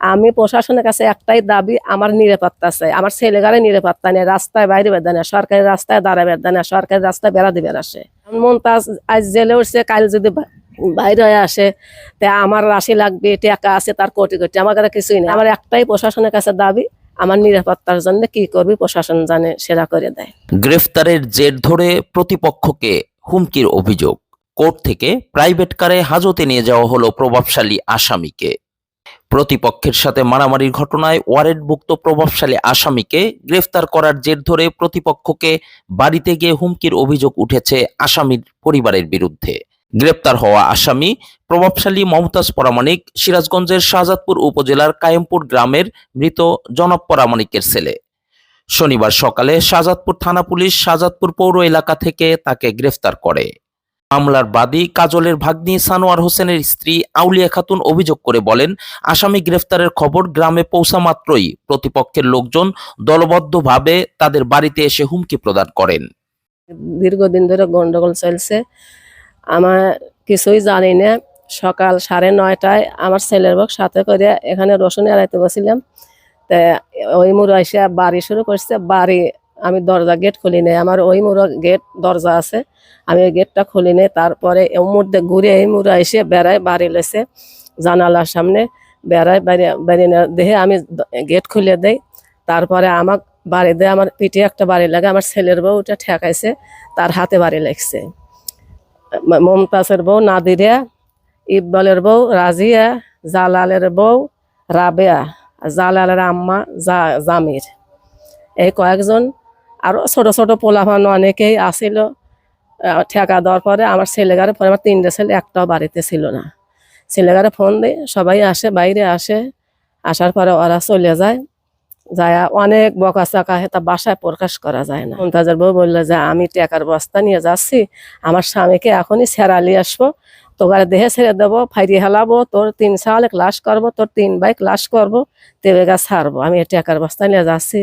আমি প্রশাসনের কাছে একটাই দাবি, আমার নিরাপত্তা চাই আমার ছেলেগারে নিরাপত্তা নেই, রাস্তায় বাইরে বেদা নেই সরকারি রাস্তায় দাঁড়া বেদা নেই সরকারি রাস্তায় বেড়া দিবে আসে। মমতাজ আজ জেলে উঠছে, কাল যদি বাইরে হয়ে আসে, তা আমার রাশি লাগবে, টাকা আছে তার কোটি কোটি, আমার কাছে কিছুই নেই। আমার একটাই প্রশাসনের কাছে দাবি, আমার নিরাপত্তার জন্য কি করবি প্রশাসন জানে সেরা করে দেয়। গ্রেফতারের জের ধরে প্রতিপক্ষকে হুমকির অভিযোগ। কোর্ট থেকে প্রাইভেট কারে হাজতে নিয়ে যাওয়া হলো প্রভাবশালী আসামিকে। প্রতিপক্ষের সাথে মারামারির ঘটনায় ওয়ারেন্টভুক্ত প্রভাবশালী আসামিকে গ্রেফতার করার জের ধরে প্রতিপক্ষকে বাড়িতে গিয়ে হুমকির অভিযোগ উঠেছে আসামির পরিবারের বিরুদ্ধে। গ্রেপ্তার হওয়া আসামি প্রভাবশালী মমতাজ পরামানিক সিরাজগঞ্জের শাহজাদপুর উপজেলার কায়েমপুর গ্রামের মৃত জনক পরামানিকের ছেলে। শনিবার সকালে শাহজাদপুর থানা পুলিশ শাহজাদপুর পৌর এলাকা থেকে তাকে গ্রেফতার করে। মামলার বাদী কাজলের ভাগ্নি সানোয়ার হোসেনের স্ত্রী আউলিয়া খাতুন অভিযোগ করে বলেন, আসামি গ্রেফতারের খবর গ্রামে পৌঁছা মাত্রই। প্রতিপক্ষের লোকজন দলবদ্ধভাবে তাদের বাড়িতে এসে হুমকি প্রদান করেন। দীর্ঘদিন ধরে গন্ডগোল চলছে। আমার কিছুই জানি না। সকাল সাড়ে নয়টায় আমার ছেলের বক সাথে করে এখানে রসুন এড়াইতে বসছিলাম। তা ওই মুড়ো বাড়ি শুরু করছে। বাড়ি আমি দরজা গেট খুলি নেই। আমার ওই মুড়ো গেট দরজা আছে। আমি ওই গেটটা খুলি নেই। তারপরে এই মুহূর্তে ঘুরে এই মুড়ো এসে বেড়ায় বাড়ি লেছে জানালার সামনে। বেড়ায় বাইরে বাইরে দেহে আমি গেট খুলে দেই। তারপরে আমার বাড়ি দিয়ে। আমার পিঠে একটা বাড়ি লাগে। আমার ছেলের বউ ওটা ঠেকাইছে। তার হাতে বাড়ি লাগছে মমতাজের বউ নাদিরা ইকবালের বউ, রাজিয়া, জালালের বউ, রাবেয়া, জালালের আম্মা, জা, জামির। এই কয়েকজন আরও ছোট ছোট পোলাপান অনেকেই আসিল ঠেকা দেওয়ার পরে আমার ছেলেগারে পরে আমার তিনটে ছেলে, একটাও বাড়িতে ছিল না। ছেলেগারে ফোন দিই সবাই আসে, বাইরে আসে, আসার পরে ওরা চলে যায়। যায়, অনেক বকা চাকা তা বাসায় প্রকাশ করা যায় না। মমতাজের বউ বলল যে, আমি টাকার বস্তা নিয়ে যাচ্ছি, আমার স্বামীকে এখনই ছেড়ালি আসব। তোকে দেহে ছেড়ে দেবো ফাইরি হেলাবো, তোর তিন সালে ক্লাস করব, তোর তিন ভাই ক্লাস করব, তেবে গা ছাড়বো। আমি টাকার বস্তা নিয়ে যাচ্ছি।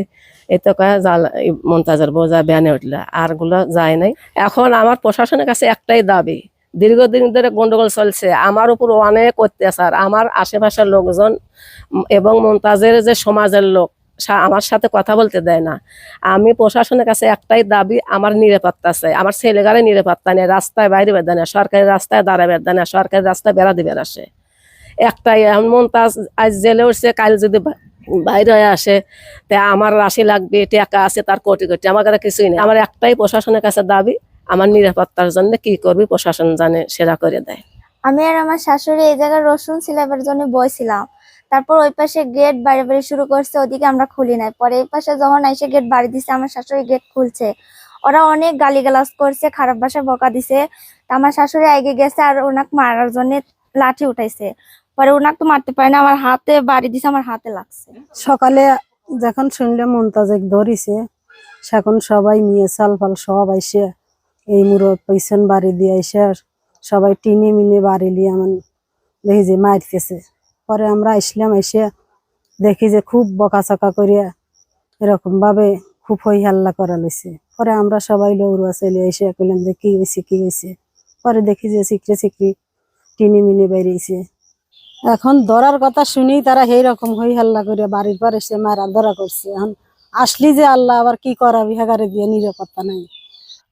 এই তো কয়ে জাল, এই মমতাজের বউ ব্যানে উঠল, আরগুলো যায় নাই। এখন আমার প্রশাসনের কাছে একটাই দাবি, দীর্ঘদিন ধরে গন্ডগোল চলছে, আমার উপর অনেক অত্যাচার, আমার আশেপাশের লোকজন এবং মমতাজের যে সমাজের লোক আমার সাথে কথা বলতে দেয় না। আমি প্রশাসনের কাছে একটাই দাবি, আমার নিরাপত্তা চাই, আমার ছেলেগারে নিরাপত্তা নেই রাস্তায় বাইরে বেদা নেই সরকারি রাস্তায় দাঁড়া বেদা নেই সরকারি রাস্তায় বেড়া দিবে আসে একটাই, এমন মমতাজ আজ জেলে উঠছে, কাল যদি বাইরে আসে, তা আমার রাশি লাগবে, টাকা আছে, তার কোটি কোটি। আমার কাছে কিছুই নেই। আমার একটাই প্রশাসনের কাছে দাবি, আমার নিরাপত্তার জন্য কি করবি, প্রশাসন জানে, সেরা করে দেয়। আমি আর আমার শাশুড়ি এই জায়গায় রসুন সিলাইবার জন্য বইছিলাম। তারপর ওই পাশে গেট বাড়ি বাড়ি শুরু করছে, ওদিকে আমরা খুলি নাই। পরে এই পাশে যখন এসে গেট বাড়ি দিছে, আমার শাশুড়ি গেট খুলছে। ওরা অনেক গালিগালাজ করছে, খারাপ ভাষায় বকা দিছে। আমার শাশুড়ি আগে গেছে আর ওনাকে মারার জন্য লাঠি উঠাইছে। পরে ওনাকে তো মারতে পারে না, আমার হাতে বাড়ি দিছে, আমার হাতে লাগছে। সকালে যখন শুনলে মমতাজেক ধরিছে, সেখন সবাই নিয়ে চাল ফাল সব আইসে, এই মুড়ো পয়সন বাড়ি দিয়ে আইসে সবাই টিনে মিনে বাড়ি লিয়ে আমার দেখি যে মারতেছে। পরে আমরা আসলাম, এসে দেখি যে খুব বকাচকা করিয়া এরকম ভাবে খুব হই হাল্লা করা লইছে। পরে আমরা সবাই লৌরুয়া চলে এসে কইলাম যে কি হয়েছে কি হয়েছে পরে দেখি যে সিকরে সিকরি টিনে মিনে বেরিয়েছে। এখন ধরার কথা শুনেই তারা সেই রকম হই হাল্লা করে বাড়ির পর এসে মারা ধরা করছে। এখন আসলি যে আল্লাহ আবার কি করাবি হেগারে দিয়ে নিরাপত্তা নাই।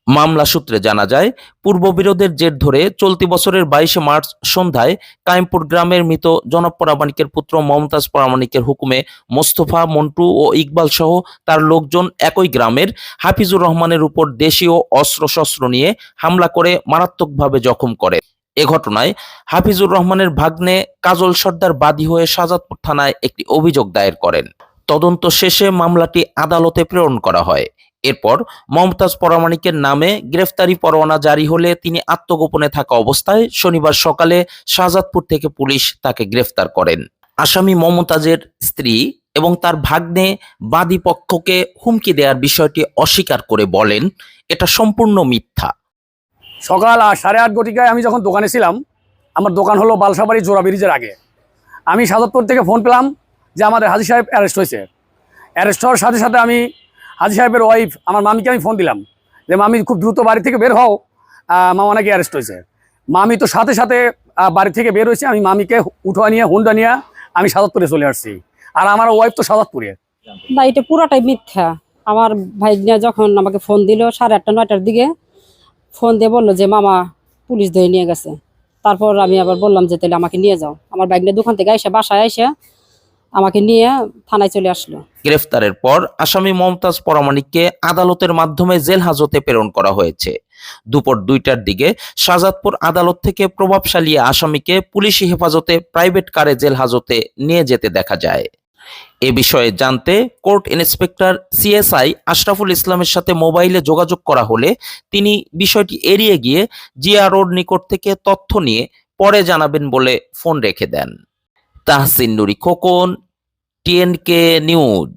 মামলা সূত্রে জানা যায় পূর্ববিরোধের জের ধরে চলতি বছরের বাইশে মার্চ সন্ধ্যায় কায়েমপুর গ্রামের মৃত জনক পরামানিকের পুত্র মমতাজ পরামানিকের হুকুমে মোস্তফা, মন্টু ও ইকবাল সহ তার লোকজন একই গ্রামের হাফিজুর রহমানের উপর দেশীয় অস্ত্রশস্ত্র নিয়ে হামলা করে মারাত্মকভাবে জখম করে। এ ঘটনায় হাফিজুর রহমানের ভাগ্নে কাজল সর্দার বাদী হয়ে শাহজাদপুর থানায় একটি অভিযোগ দায়ের করেন। তদন্ত শেষে মামলাটি আদালতে প্রেরণ করা হয়। এরপর মমতাজ পরামানিকের নামে গ্রেফতারি পরোয়ানা জারি হলে তিনি আত্মগোপনে থাকা অবস্থায় শনিবার সকালে শাহজাদপুর থেকে পুলিশ তাকে গ্রেফতার করেন। আসামি মমতাজের স্ত্রী এবং তার ভাগ্নে বাদী পক্ষকে হুমকি দেওয়ার বিষয়টি অস্বীকার করে বলেন, এটা সম্পূর্ণ মিথ্যা। সকাল সাড়ে আট ঘটিকায় আমি যখন দোকানে ছিলাম, আমার দোকান হলো বালসাবাড়ি জোড়া ব্রিজের আগে। আমি সাদতপুর থেকে ফোন পেলাম যে আমাদের হাজি সাহেব অ্যারেস্ট হয়েছে। অ্যারেস্ট হওয়ার সাথে সাথে আমি হাজি সাহেবের ওয়াইফ আমার মামিকে আমি ফোন দিলাম যে, মামি, খুব দ্রুত বাড়ি থেকে বের হও। মামা নাকি অ্যারেস্ট হয়েছে। মামি তো সাথে সাথে বাড়ি থেকে বের হয়েছে। আমি মামিকে উঠোয়া নিয়ে, হুন্ডা নিয়ে আমি সাজাদপুরে চলে আসছি। আর আমার ওয়াইফ তো সাজাদপুরে না এটা পুরোটাই মিথ্যা। আমার ভাইনা যখন আমাকে ফোন দিল সাড়ে আটটা, নয়টার দিকে ফোন দিয়ে বলল যে, মামা, পুলিশ ধরে নিয়ে গেছে। তারপর আমি আবার বললাম যে, তাহলে আমাকে নিয়ে যাও। আমার বাইক নিয়ে দোকান থেকে এসে বাসায় এসে আমাকে নিয়ে থানায় চলে আসলো। গ্রেফতারের পর আসামি মমতাজ পরামানিককে আদালতের মাধ্যমে জেল হাজতে প্রেরণ করা হয়েছে। দুপুর দুইটার দিকে শাহজাদপুর আদালত থেকে প্রভাবশালী আসামিকে পুলিশি হেফাজতে প্রাইভেট কারে জেল হাজতে নিয়ে যেতে দেখা যায়। এ বিষয়ে জানতে কোর্ট ইন্সপেক্টর সিএসআই আশরাফুল ইসলামের সাথে মোবাইলে যোগাযোগ করা হলে তিনি বিষয়টি এড়িয়ে গিয়ে জিআরওর নিকট থেকে তথ্য নিয়ে পরে জানাবেন বলে ফোন রেখে দেন। Tahsin Nuri Khokon, TNK news.